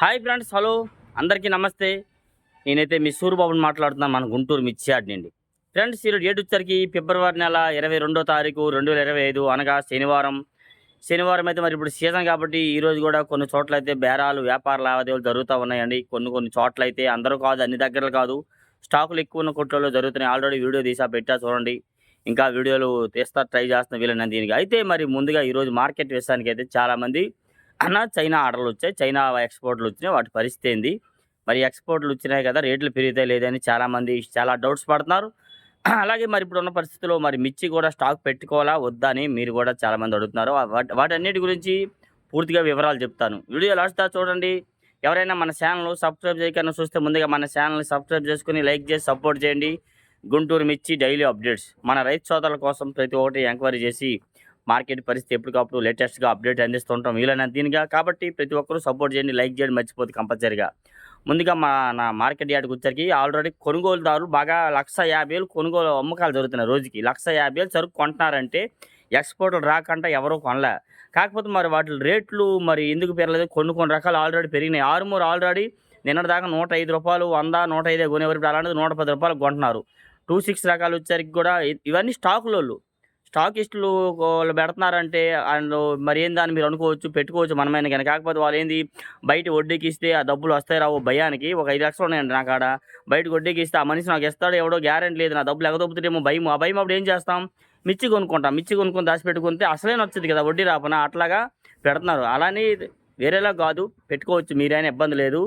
Hi friends hello. అందరికీ నమస్తే. నేనైతే మీ సూర్యబాబుని మాట్లాడుతున్నాను మన గుంటూరు మిర్చియాడ్ నుండి. ఫ్రెండ్స్ ఈరోజు డేట్ వచ్చరికి ఫిబ్రవరి నెల ఇరవై రెండో తారీఖు రెండు వేల ఇరవై ఐదు అనగా శనివారం. శనివారం అయితే మరి ఇప్పుడు సీజన్ కాబట్టి ఈరోజు కూడా కొన్ని చోట్ల అయితే బేరాలు వ్యాపార లావాదేవీలు జరుగుతూ ఉన్నాయండి. కొన్ని కొన్ని చోట్ల అయితే అందరూ కాదు అన్ని దగ్గరలు కాదు. స్టాకులు ఎక్కువ ఉన్న కొట్లలో జరుగుతున్నాయి. ఆల్రెడీ వీడియో తీసా పెట్టా చూడండి. ఇంకా వీడియోలు తీస్తా ట్రై చేస్తున్న వీళ్ళని దీనికి. అయితే మరి ముందుగా ఈరోజు మార్కెట్ విషయానికి అయితే చాలామంది అన్న చైనా ఆర్డర్లు వచ్చాయి. చైనా ఎక్స్పోర్ట్లు వచ్చినాయి. వాటి పరిస్థితి ఏంది? మరి ఎక్స్పోర్ట్లు వచ్చినాయి కదా రేట్లు పెరుగుతాయి లేదని చాలామంది చాలా డౌట్స్ పడుతున్నారు. అలాగే మరి ఇప్పుడు ఉన్న పరిస్థితుల్లో మరి మిర్చి కూడా స్టాక్ పెట్టుకోవాలా వద్దా అని మీరు కూడా చాలామంది అడుగుతున్నారు. వాటన్నిటి గురించి పూర్తిగా వివరాలు చెప్తాను. వీడియో లాస్ట్ దాకా చూడండి. ఎవరైనా మన ఛానల్ సబ్స్క్రైబ్ చేయకుండా చూస్తే ముందుగా మన ఛానల్ని సబ్స్క్రైబ్ చేసుకుని లైక్ చేసి సపోర్ట్ చేయండి. గుంటూరు మిర్చి డైలీ అప్డేట్స్. మన రైతు సోదరుల కోసం ప్రతి ఒక్కటి ఎంక్వైరీ చేసి మార్కెట్ పరిస్థితి ఎప్పటికప్పుడు లేటెస్ట్గా అప్డేట్ అందిస్తుంటాం. వీలైనంత దీనిగా కాబట్టి ప్రతి ఒక్కరూ సపోర్ట్ చేయండి లైక్ చేయండి మర్చిపోతే కంపల్సరీగా. ముందుగా మా నా మార్కెట్ యార్డ్కి వచ్చరికి ఆల్రెడీ కొనుగోలుదారులు బాగా లక్ష యాభై వేలు కొనుగోలు అమ్మకాలు జరుగుతున్నాయి రోజుకి. లక్ష యాభై వేలు సరుకు కొంటున్నారంటే ఎక్స్పోర్ట్లు రాకుండా ఎవరూ కొనలే. కాకపోతే మరి వాటి రేట్లు మరి ఎందుకు పెరగలేదు? కొన్ని కొన్ని రకాలు ఆల్రెడీ పెరిగినాయి. ఆరుమూరు ఆల్రెడీ నిన్నటిదాకా నూట ఐదు రూపాయలు వంద నూట ఐదే కొనేవారు ఇప్పుడు అలాంటిది నూట పది రూపాయలు కొంటున్నారు. టూ సిక్స్ రకాలు వచ్చేసరికి కూడా ఇవన్నీ స్టాకులోళ్ళు. స్టాకిస్టులు వాళ్ళు పెడుతున్నారంటే అండ్ మరి ఏంది అని మీరు అనుకోవచ్చు పెట్టుకోవచ్చు మనమైన కానీ కాకపోతే వాళ్ళు ఏంది బయట వడ్డీకి ఇస్తే ఆ డబ్బులు వస్తాయి రావు భయానికి. ఒక ఐదు లక్షలు ఉన్నాయండి నా కాడ. బయట వడ్డీకి ఇస్తే ఆ మనిషి నాకు ఇస్తాడు ఎవడో గ్యారెంటీ లేదు. నా డబ్బులు ఎగదొప్పుతుంటేమో భయం. ఆ భయం అప్పుడు ఏం చేస్తాం? మిర్చి కొనుక్కుంటాం. మిర్చి కొనుక్కొని దాచిపెట్టుకుంటే అసలే నచ్చుద్ది కదా వడ్డీ రాపన అట్లాగా పెడుతున్నారు. అలానే వేరేలా కాదు. పెట్టుకోవచ్చు. మీరైనా ఇబ్బంది లేదు.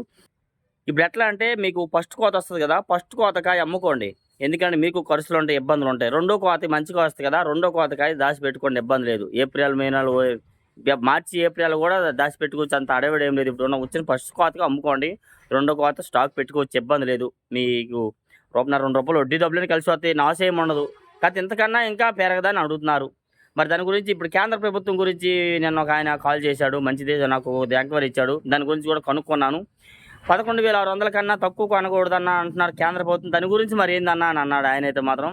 ఇప్పుడు ఎట్లా అంటే మీకు ఫస్ట్ కోత వస్తుంది కదా. ఫస్ట్ కోతకాయ అమ్ముకోండి. ఎందుకంటే మీకు ఖర్చులు ఉంటాయి ఇబ్బందులు ఉంటాయి. రెండో కోత మంచిగా వస్తుంది కదా రెండో కోతకాయ దాచి పెట్టుకోండి ఇబ్బంది లేదు. ఏప్రిల్ మే నెల మార్చి ఏప్రిల్ కూడా దాచి పెట్టుకోవచ్చు అంత అడవిడ ఏం లేదు. ఇప్పుడు ఉన్న వచ్చిన ఫస్ట్ కోతగా అమ్ముకోండి రెండో కోత స్టాక్ పెట్టుకోవచ్చు ఇబ్బంది లేదు. మీకు రూపాయి రెండు రూపాయలు వడ్డీ డబ్బులని కలిసి వస్తాయి నాశ ఏం ఉండదు. కాకపోతే ఇంతకన్నా ఇంకా పెరగదని అడుగుతున్నారు. మరి దాని గురించి ఇప్పుడు కేంద్ర ప్రభుత్వం గురించి నేను ఒక ఆయన కాల్ చేశాడు మంచిదే నాకు ఎంక్వైరీ ఇచ్చాడు. దాని గురించి కూడా కనుక్కున్నాను. పదకొండు వేల ఆరు వందల కన్నా తక్కువ కొనకూడదన్న అంటున్నారు కేంద్ర ప్రభుత్వం. దాని గురించి మరి ఏందన్నా అని అన్నాడు ఆయన అయితే మాత్రం.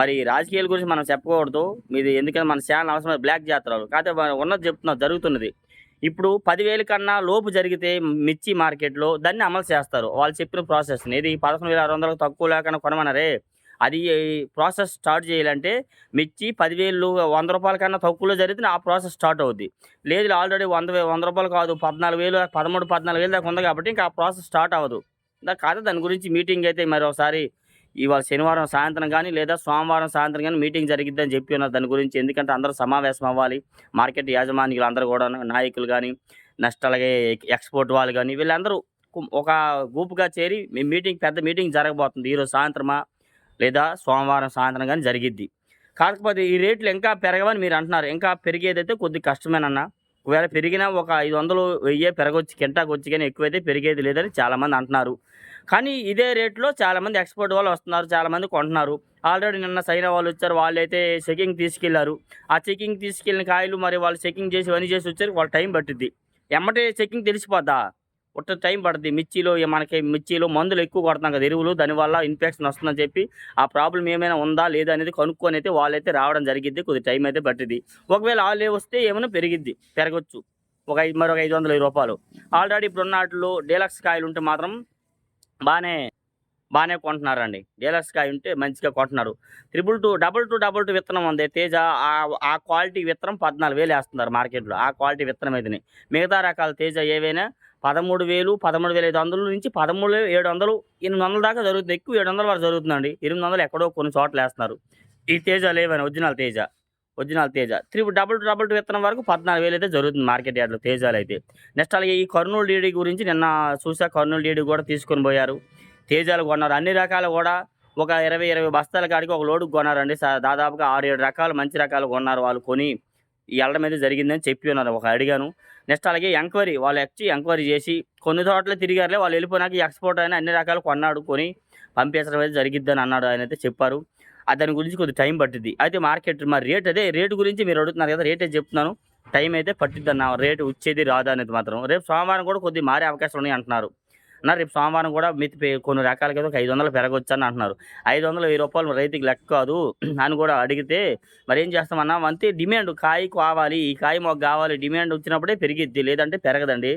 మరి రాజకీయాల గురించి మనం చెప్పకూడదు. ఇది ఎందుకంటే మన ఛానల్ అవసరం బ్లాక్ చేస్తారు కాకపోతే ఉన్నది చెప్తున్నారు జరుగుతున్నది. ఇప్పుడు పదివేల కన్నా లోపు జరిగితే మిర్చి మార్కెట్లో దాన్ని అమలు చేస్తారు. వాళ్ళు చెప్పిన ప్రాసెస్. ఇది పదకొండు వేల ఆరు వందలకు తక్కువ లేకుండా కొనమన్నారే. అది ప్రాసెస్ స్టార్ట్ చేయాలంటే మిర్చి పదివేలు వంద రూపాయల కన్నా తక్కువలో జరిగితే ఆ ప్రాసెస్ స్టార్ట్ అవుద్ది. లేదు ఆల్రెడీ వంద వంద రూపాయలు కాదు పద్నాలుగు వేలు పదమూడు పద్నాలుగు వేలు దాకా ఉంది కాబట్టి ఇంకా ఆ ప్రాసెస్ స్టార్ట్ అవ్వదు. కాదు దాని గురించి మీటింగ్ అయితే మరోసారి ఇవాళ శనివారం సాయంత్రం కానీ లేదా సోమవారం సాయంత్రం కానీ మీటింగ్ జరిగిద్దని చెప్పి ఉన్నారు దాని గురించి. ఎందుకంటే అందరూ సమావేశం అవ్వాలి. మార్కెట్ యాజమాన్యులు అందరూ కూడా నాయకులు కానీ నెక్స్ట్ అలాగే ఎక్స్పోర్ట్ వాళ్ళు కానీ వీళ్ళందరూ ఒక గ్రూప్గా చేరి మీ మీటింగ్ పెద్ద మీటింగ్ జరగబోతుంది. ఈరోజు సాయంత్రమా లేదా సోమవారం సాయంత్రం కానీ జరిగిద్ది. కాకపోతే ఈ రేట్లు ఇంకా పెరగవని మీరు అంటున్నారు. ఇంకా పెరిగేదైతే కొద్ది కష్టమేనన్నా. ఒకవేళ పెరిగినా ఒక ఐదు వందలు వెయ్యి పెరగొచ్చు కింటాకు వచ్చి కానీ ఎక్కువైతే పెరిగేది లేదని చాలామంది అంటున్నారు. కానీ ఇదే రేట్లో చాలామంది ఎక్స్పోర్ట్ వాళ్ళు వస్తున్నారు చాలామంది కొంటున్నారు. ఆల్రెడీ నిన్న సైన వాళ్ళు వచ్చారు వాళ్ళు అయితే చెకింగ్ తీసుకెళ్ళారు. ఆ చెకింగ్ తీసుకెళ్ళిన కాయలు మరి వాళ్ళు చెకింగ్ చేసి ఇవన్నీ చేసి వచ్చారు వాళ్ళ టైం పట్టిద్ది. ఎమ్మటే చెకింగ్ తెలిసిపోద్దా? ఒట్ట టైం పడుతుంది మిర్చిలో మనకి మిర్చిలో మందులు ఎక్కువ కొడతాం కదా ఎరువులు దానివల్ల ఇన్ఫెక్షన్ వస్తుందని చెప్పి ఆ ప్రాబ్లం ఏమైనా ఉందా లేదా అనేది కనుక్కొని అయితే వాళ్ళైతే రావడం జరిగిద్ది. కొద్ది టైం అయితే పట్టింది ఒకవేళ వాళ్ళే వస్తే ఏమైనా పెరిగిద్ది. పెరగచ్చు. ఒక ఐదు మరొక ఐదు వందల రూపాయలు. ఆల్రెడీ ఇప్పుడు ఉన్న వాటిలో డీలక్స్ కాయలు ఉంటే మాత్రం బాగానే బాగానే కొంటున్నారండి. డీలక్స్ కాయ ఉంటే మంచిగా కొంటున్నారు. Triple two double two double two విత్తనం ఉంది. తేజ ఆ- ఆ క్వాలిటీ విత్తనం పద్నాలుగు వేలు వేస్తున్నారు మార్కెట్లో. ఆ క్వాలిటీ విత్తనం అయితే మిగతా రకాల తేజ ఏవైనా పదమూడు వేలు పదమూడు వేల ఐదు వందల నుంచి పదమూడు వేలు ఏడు వందలు ఎనిమిది వందల దాకా జరుగుతుంది. ఎక్కువ ఏడు వందల వరకు జరుగుతుందండి. ఎనిమిది వందలు ఎక్కడో కొన్ని చోట్ల వేస్తున్నారు. ఈ తేజ లేవని original Teja. Original Teja. Three double two double two విత్తనం వరకు పద్నాలుగు వేలు అయితే జరుగుతుంది మార్కెట్ యార్డ్లో తేజాలు అయితే నెక్స్ట్ అలాగే ఈ కర్నూలు డీడీ గురించి నిన్న చూసా కర్నూలు డీడీ కూడా తీసుకొని పోయారు. తేజాలు కొన్నారు. అన్ని రకాలు కూడా ఒక ఇరవై ఇరవై బస్తాల కాడికి ఒక లోడుకు కొన్నారండి. దాదాపుగా ఆరు ఏడు రకాలు మంచి రకాలు కొన్నారు వాళ్ళు కొని. వెళ్ళడం అయితే జరిగిందని చెప్పి ఉన్నారు. ఒక అడిగాను. నెక్స్ట్ అలాగే ఎంక్వైరీ వాళ్ళు వచ్చి ఎంక్వైరీ చేసి కొన్ని చోట్ల తిరిగారులే వాళ్ళు వెళ్ళిపోయినాక ఎక్స్పోర్ట్ అయినా అన్ని రకాలు కొన్నాడు కొని పంపించడం అయితే జరిగిద్దని అన్నాడు ఆయన అయితే చెప్పారు. దాని గురించి కొద్ది టైం పట్టింది అయితే మార్కెట్ మరి రేట్ అదే రేటు గురించి మీరు అడుగుతున్నారు కదా రేటే చెప్తున్నాను. టైం అయితే పట్టిద్ది అన్న రేటు వచ్చేది రాదు అనేది మాత్రం. రేపు సోమవారం కూడా కొద్ది మారే అవకాశం ఉన్నాయి అంటున్నారు. అన్న రేపు సోమవారం కూడా మితి కొన్ని రకాలకి ఏదో ఒక ఐదు వందలు పెరగొచ్చు అని అంటున్నారు. ఐదు వందలు వెయ్యి రూపాయలు రైతుకి లెక్క కాదు అని కూడా అడిగితే మరి ఏం చేస్తామన్నా? అంతే డిమాండ్ కాయ కావాలి ఈ కాయ మాకు కావాలి డిమాండ్ వచ్చినప్పుడే పెరిగిద్ది లేదంటే పెరగదండి.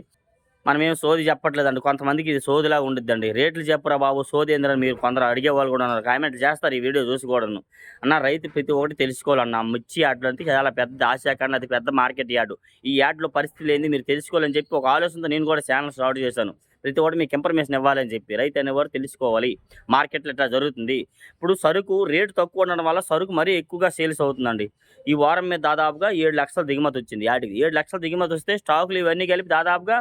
మనం ఏం సోది చెప్పట్లేదండి. కొంతమందికి ఇది సోదిలా ఉండిద్దండి. రేట్లు చెప్పరా బాబు సోది ఏందని మీరు కొందరు అడిగే వాళ్ళు కూడా ఉన్నారు. కామెంట్ చేస్తారు ఈ వీడియో చూసి కూడాను. అన్న రైతు ప్రతి ఒక్కటి తెలుసుకోవాలన్న మిర్చి యార్డులు చాలా పెద్ద ఆశాకాండ అది పెద్ద మార్కెట్ యార్డు ఈ యాడ్లో పరిస్థితులు ఏంది మీరు తెలుసుకోవాలని చెప్పి ఒక ఆలోచనతో నేను కూడా ఛానల్ స్టార్ట్ చేశాను. ప్రతి ఒక్కటి మీకు ఇన్ఫర్మేషన్ ఇవ్వాలని చెప్పి రైతు అనేవారు తెలుసుకోవాలి. మార్కెట్లో ఇట్లా జరుగుతుంది? ఇప్పుడు సరుకు రేటు తక్కువ ఉండడం వల్ల సరుకు మరీ ఎక్కువగా సేల్స్ అవుతుందండి. ఈ వారం మీద దాదాపుగా ఏడు లక్షల దిగుమతి వచ్చింది. వాటికి ఏడు లక్షల దిగుమతి వస్తే స్టాకులు ఇవన్నీ కలిపి దాదాపుగా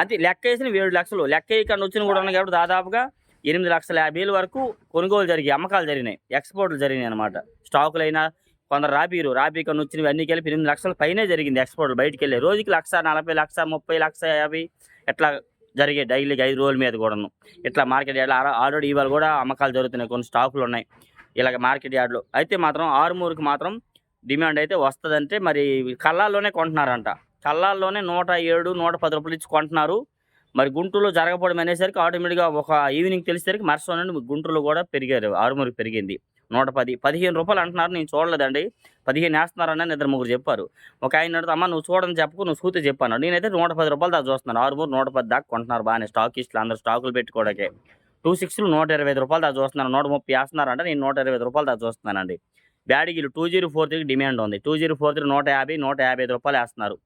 అంతే లెక్క వేసిన ఏడు లక్షలు. లెక్క ఇక్కడ వచ్చిన కూడా ఉన్నాయి కాబట్టి దాదాపుగా ఎనిమిది లక్షల యాభై వేల వరకు కొనుగోలు జరిగాయి. అమ్మకాలు జరిగినాయి. ఎక్స్పోర్ట్లు జరిగినాయి అనమాట స్టాకులైనా కొందరు రాబీరు రాబీ కన్నా వచ్చినవి అన్నీ కలిపి ఎనిమిది లక్షల పైనే జరిగింది ఎక్స్పోర్ట్ బయటికి వెళ్ళే. రోజుకి లక్ష నలభై లక్ష ముప్పై లక్ష యాభై ఎట్లా జరిగే డైలీకి ఐదు రోజుల మీద కూడాను. ఇట్లా మార్కెట్ యార్డ్లో ఆల్రెడీ ఇవాళ కూడా అమ్మకాలు జరుగుతున్నాయి. కొన్ని స్టాకులు ఉన్నాయి. ఇలాగ మార్కెట్ యార్డ్లో. అయితే మాత్రం ఆరుమూరుకి మాత్రం డిమాండ్ అయితే వస్తుందంటే మరి కళ్ళాల్లోనే కొంటున్నారంట. కళ్ళాల్లోనే నూట ఏడు నూట పది రూపాయలు ఇచ్చి కొంటున్నారు. మరి గుంటూరులో జరగకపోవడం అనేసరికి ఆటోమేటిక్గా ఒక ఈవినింగ్ తెలిసేసరికి మరుసటి నుండి గుంటూరులో కూడా పెరిగారు. ఆరుమూరికి పెరిగింది. నూట పది పదిహేను రూపాయలు అంటున్నారు నేను చూడలేదండి. పదిహేను వేస్తున్నారని ఇద్దరు ముగ్గురు చెప్పారు. ఒక ఆయన అడిగితే, అమ్మ నువ్వు చూడని చెప్పకు నువ్వు చూస్తే చెప్పాను. నేనైతే నూట పది రూపాయలు దాకా చూస్తున్నాను. ఆరు మూడు నూట పది దాకా కొంటున్నారు బాగానే స్టాకిస్టులు అందరూ స్టాకులు పెట్టుకోవడానికి. టూ సిక్స్లు నూట ఇరవై ఐదు రూపాయలు దాకా చూస్తున్నాను. నూట ముప్పై వేస్తున్నారంటే నేను నూట ఇరవై ఐదు రూపాయలు దాకా చూస్తున్నానండి. బ్యాడిగిలు టూ జీరో ఫోర్ త్రీకి డిమాండ్ ఉంది. టూ జీరో ఫోర్ త్రీ నూట యాభై నూట యాభై ఐదు రూపాయలు వేస్తున్నారు.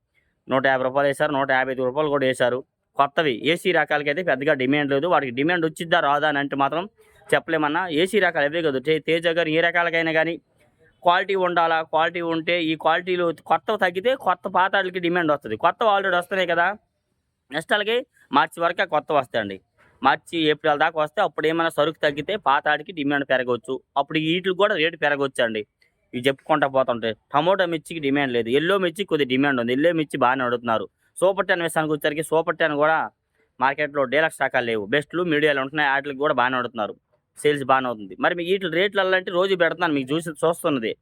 నూట యాభై రూపాయలు వేశారు నూట యాభై ఐదు రూపాయలు కూడా వేశారు. కొత్తవి ఏసీ రకాలకి అయితే పెద్దగా డిమాండ్ లేదు. వాటికి డిమాండ్ వచ్చిద్దా రాదా అని అంటే మాత్రం చెప్పలేమన్నా. ఏసీ రకాలు అవే కదా. తేజ గారు ఏ రకాలకైనా కానీ క్వాలిటీ ఉండాలా? క్వాలిటీ ఉంటే ఈ క్వాలిటీలు కొత్తవి తగ్గితే కొత్త పాత వాటికి డిమాండ్ వస్తుంది. కొత్త ఆల్రెడీ వస్తున్నాయి కదా. నెక్స్ట్ అలాగే మార్చి వరకు కొత్త వస్తాయండి. మార్చి ఏప్రిల్ దాకా వస్తే అప్పుడు ఏమైనా సరుకు తగ్గితే పాత ఆడికి డిమాండ్ పెరగవచ్చు. అప్పుడు వీటికి కూడా రేటు పెరగవచ్చు అండి ఇవి చెప్పుకుంటా పోతుంటే టమోటా మిర్చికి డిమాండ్ లేదు. ఎల్లో మిర్చి కొద్ది డిమాండ్ ఉంది. ఎల్లో మిర్చి బాగానే అడుగుతున్నారు సూపర్ టెన్ విషయానికి వచ్చేసరికి సూపర్ టెన్ కూడా మార్కెట్లో డీలక్స్ రకాలు లేవు. బెస్ట్లు మీడియాలు ఉంటున్నాయి. వాటికి కూడా బాగానే అడుగుతున్నారు సేల్స్ బాగానే అవుతుంది. మరి మీకు వీటి రేట్లు అంటే రోజు పెడతాను మీకు చూసి చూస్తున్నది.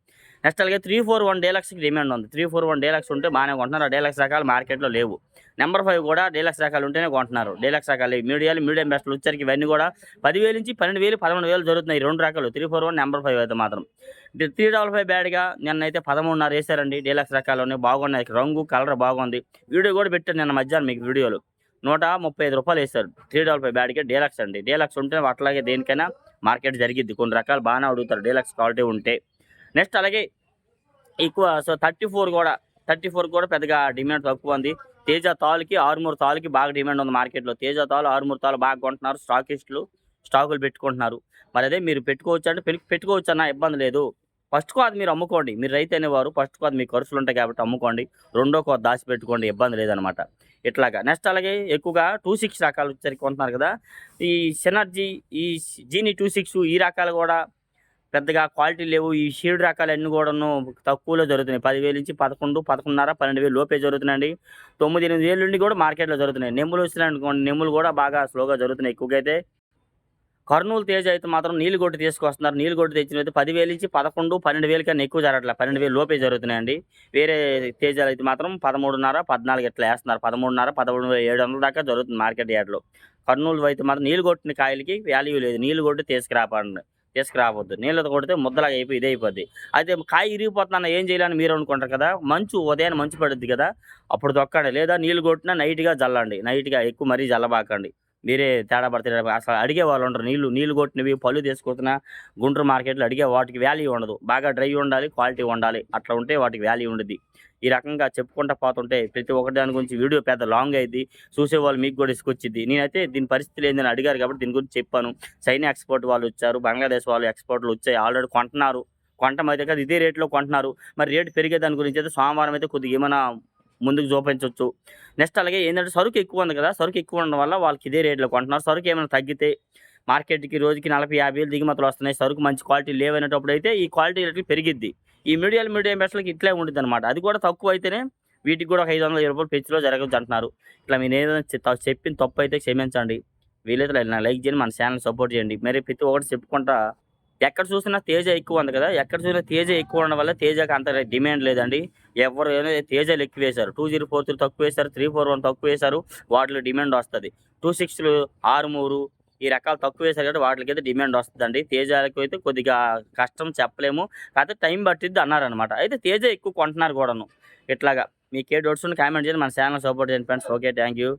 నెక్స్ట్ అలాగే త్రీ ఫోర్ వన్ డేలక్స్కి డిమాండ్ ఉంది. త్రీ ఫోర్ వన్ డేలక్స్ ఉంటే బాగానే కొంటున్నారు. ఆ రకాలు మార్కెట్లో లేవు. నెంబర్ ఫైవ్ కూడా డేలక్స్ రకాలు ఉంటేనే కొంటున్నారు. డేలక్స్ రకాలు మీడియాలు మీడియం బెస్ట్లు వచ్చరికి ఇవన్నీ కూడా పదివేలు నుంచి పన్నెండు వేలు పదమూడు వేలు జరుగుతున్నాయి రెండు రకాలు. Three four one number five అయితే మాత్రం. త్రీ డబల్ ఫైవ్ బ్యాడ్గా నిన్నైతే అయితే పదమూడున్నర వేసారండి. డీలక్స్ రకాలు ఉన్నాయి. బాగున్నాయి. రంగు కలర్ బాగుంది. వీడియో కూడా పెట్టాను నిన్న మధ్యాహ్నం మీకు వీడియోలు. నూట ముప్పై ఐదు రూపాయలు వేస్తారు. త్రీ డబల్ ఫైవ్ బ్యాడ్కే డీలక్స్ అండి. డీలక్స్ ఉంటే అట్లాగే దేనికైనా మార్కెట్ జరిగిద్ది. కొన్ని రకాలు బాగానే అడుగుతారు. డీలక్స్ క్వాలిటీ ఉంటే. నెక్స్ట్ అలాగే ఎక్కువ సో థర్టీ ఫోర్ కూడా థర్టీ ఫోర్ కూడా పెద్దగా డిమాండ్ తక్కువ ఉంది. తేజ తాలుకి ఆరుమూరు తాలుకి బాగా డిమాండ్ ఉంది మార్కెట్లో తేజ తాలు ఆరుమూరు తాలు బాగా కొంటున్నారు. స్టాకిస్టులు స్టాకులు పెట్టుకుంటున్నారు. మరి అదే మీరు పెట్టుకోవచ్చు అంటే పెట్టుకోవచ్చు అన్న ఇబ్బంది లేదు. ఫస్ట్ కాదు మీరు అమ్ముకోండి. మీరు రైతు అనేవారు ఫస్ట్ కాదు మీ ఖర్చులు ఉంటాయి కాబట్టి అమ్ముకోండి. రెండో కాదు దాచి పెట్టుకోండి ఇబ్బంది లేదనమాట ఇట్లాగా. నెక్స్ట్ అలాగే ఎక్కువగా టూ సిక్స్ రకాలు వచ్చరికి కొంటున్నారు కదా. ఈ సెనర్జీ ఈ జీని టూ సిక్స్ ఈ రకాలు కూడా పెద్దగా క్వాలిటీ లేవు. ఈ షీడ్ రకాలు అన్ని కూడాను తక్కువలో జరుగుతున్నాయి. పదివేలు నుంచి పదకొండు పదకొండున్నర పన్నెండు వేలు లోపే జరుగుతున్నాయండి. తొమ్మిది ఎనిమిది వేలు నుండి కూడా మార్కెట్లో జరుగుతున్నాయి. నెమ్ములు వచ్చినాయి అనుకోండి నెమ్ములు కూడా బాగా స్లోగా జరుగుతున్నాయి. ఎక్కువగా అయితే కర్నూలు తేజ అయితే మాత్రం నీళ్ళు కొట్టి తీసుకొస్తున్నారు. నీళ్ళు కొట్టి తెచ్చిన అయితే పదివేలు నుంచి పదకొండు పన్నెండు వేలు కన్నా ఎక్కువ జరగట్లేదు పన్నెండు వేలు లోపే జరుగుతున్నాయండి. వేరే తేజాలు అయితే మాత్రం పదమూడున్నర పద్నాలుగు ఇట్లా వేస్తున్నారు. పదమూడున్నర పదమూడు వేల ఏడు వందల దాకా జరుగుతుంది మార్కెట్ యార్డ్లో. కర్నూలు అయితే మాత్రం నీళ్ళు కొట్టిన కాయలకి వాల్యూ లేదు. నీళ్ళు కొట్టి తీసుకురాపండి తీసుకురావద్దు. నీళ్ళతో కొడితే ముద్దలాగా అయిపోయి ఇదే అయిపోద్ది. అయితే కాయ ఇరిగిపోతున్నా ఏం చేయాలని మీరు అనుకుంటారు కదా? మంచు ఉదయాన్నే మంచు పడుద్ది కదా? అప్పుడు దొక్కండి లేదా నీళ్ళు కొట్టినా నైట్గా జల్లండి. నైట్గా ఎక్కువ మరీ జల్లబాకండి. మీరే తేడా పడతారు. అసలు అడిగే వాళ్ళు ఉండరు. నీళ్ళు నీళ్ళు కొట్టినవి పళ్ళు తీసుకొస్తున్నా గుంటూరు మార్కెట్లో అడిగే వాటికి వాల్యూ ఉండదు. బాగా డ్రై ఉండాలి క్వాలిటీ ఉండాలి. అట్లా ఉంటే వాటికి వాల్యూ ఉండదు ఈ రకంగా చెప్పుకుంటా పోతుంటే ప్రతి ఒక్కటి దాని గురించి వీడియో పెద్ద లాంగ్ అయింది చూసేవాళ్ళు మీకు కూడా ఇసుకొచ్చింది నేనైతే దీని పరిస్థితి లేదని అడిగారు కాబట్టి దీని గురించి చెప్పాను. చైనా ఎక్స్పోర్ట్ వాళ్ళు వచ్చారు బంగ్లాదేశ్ వాళ్ళు ఎక్స్పోర్ట్లు వచ్చాయి. ఆల్రెడీ కొంటున్నారు. కొంటం అయితే కదా ఇదే రేట్లో కొంటున్నారు. మరి రేటు పెరిగే దాని గురించి అయితే సోమవారం అయితే కొద్దిగా ఏమైనా ముందుకు చూపించవచ్చు నెక్స్ట్ అలాగే ఏంటంటే సరుకు ఎక్కువ ఉంది కదా సరుకు ఎక్కువ ఉండడం వల్ల వాళ్ళకి ఇదే రేట్లో కొంటున్నారు. సరుకు ఏమైనా తగ్గితే మార్కెట్కి రోజుకి నలభై యాభై వేలు దిగుమతులు వస్తున్నాయి. సరుకు మంచి క్వాలిటీ లేవనేటప్పుడు అయితే ఈ క్వాలిటీ రేట్లు పెరిగిద్ది. ఈ మీడియం మీడియం బెస్ట్లకి ఇట్లే ఉంటుంది అనమాట అది కూడా తక్కువ అయితేనే వీటికి కూడా ఒక ఐదు వందల రూపాయలు పెంచులో జరగచ్చు అంటున్నారు. ఇట్లా మీరు ఏదైనా చెప్పిన తప్పు అయితే క్షమించండి. వీలైతే లైక్ చేయండి మన ఛానల్ సపోర్ట్ చేయండి. మరి ప్రతి ఒక్కటి చెప్పుకుంటా ఎక్కడ చూసినా తేజ ఎక్కువ ఉంది కదా? ఎక్కడ చూసినా తేజ ఎక్కువ ఉండడం వల్ల తేజకి అంత డిమాండ్ లేదండి. ఎవరు తేజలు ఎక్కువ వేశారు. టూ జీరో ఫోర్ త్రీ తక్కువ వేశారు త్రీ ఫోర్ వన్ తక్కువ వేశారు వాటిలో డిమాండ్ వస్తుంది. టూ సిక్స్లు ఆరు మూడు ఈ రకాలు తక్కువ వేశారు కాబట్టి వాటికి డిమాండ్ వస్తుందండి. తేజాలకు అయితే కొద్దిగా కష్టం చెప్పలేము. కాకపోతే టైం పట్టిద్ది అన్నారనమాట అయితే తేజ ఎక్కువ కొంటున్నారు కూడాను. ఇట్లాగా. మీకు ఏ డౌట్స్ కామెంట్ చేయండి. మన ఛానల్ సపోర్ట్ చేయండి ఫ్రెండ్స్. Okay thank you